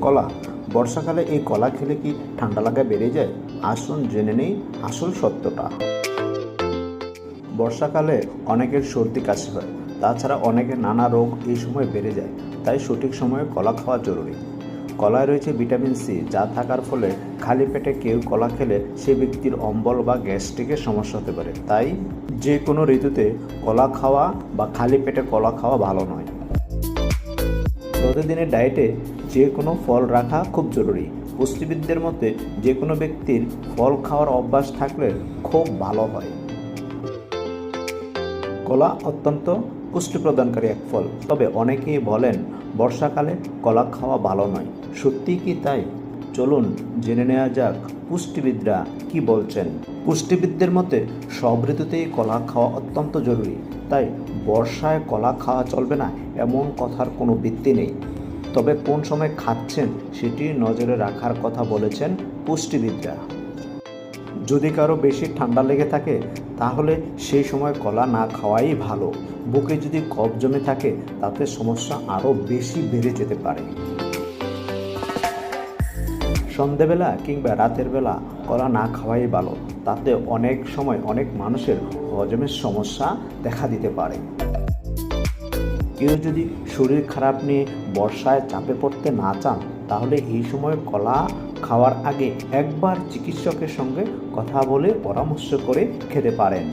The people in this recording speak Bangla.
কলা। বর্ষাকালে এই কলা খেলে কি ঠান্ডা লাগা বেড়ে যায়? আসুন জেনে নেই আসল সত্যটা। বর্ষাকালে অনেকের সর্দি কাশি হয়। তাছাড়া অনেকের নানা রোগ এই সময় বেড়ে যায়। তাই সঠিক সময়ে কলা খাওয়া জরুরি। কলায় রয়েছে ভিটামিন সি, যা থাকার ফলে খালি পেটে কেউ কলা খেলে সে ব্যক্তির অম্বল বা গ্যাস্ট্রিকের সমস্যা হতে পারে। তাই যে কোনো ঋতুতে কলা খাওয়া বা খালি পেটে কলা খাওয়া ভালো নয়। প্রতিদিনের ডায়েটে যে কোনো ফল রাখা খুব জরুরি। পুষ্টিবিদদের মতে, যে কোনো ব্যক্তির ফল খাওয়ার অভ্যাস থাকলে খুব ভালো হয়। কলা অত্যন্ত পুষ্টি প্রদানকারী এক ফল। তবে অনেকেই বলেন, বর্ষাকালে কলা খাওয়া ভালো নয়। সত্যিই কি তাই? চলুন জেনে নেওয়া যাক পুষ্টিবিদরা কি বলছেন। পুষ্টিবিদদের মতে, সব ঋতুতেই কলা খাওয়া অত্যন্ত জরুরি। তাই বর্ষায় কলা খাওয়া চলবে না, এমন কথার কোনো ভিত্তি নেই। তবে কোন সময় খাচ্ছেন সেটি নজরে রাখার কথা বলেছেন পুষ্টিবিদরা। যদি কারও বেশি ঠান্ডা লেগে থাকে, তাহলে সেই সময় কলা না খাওয়াই ভালো। বুকে যদি কফ জমে থাকে, তাতে সমস্যা আরও বেশি বেড়ে যেতে পারে। সন্ধেবেলা কিংবা রাতের বেলা কলা না খাওয়াই ভালো, তাতে অনেক সময় অনেক মানুষের হজমের সমস্যা দেখা দিতে পারে। কেউ যদি শরীর খারাপ নিয়ে বর্ষায় চাপে পড়তে না চান, তাহলে এই সময় কলা খাওয়ার আগে একবার চিকিৎসকের সঙ্গে কথা বলে পরামর্শ করে খেতে পারেন।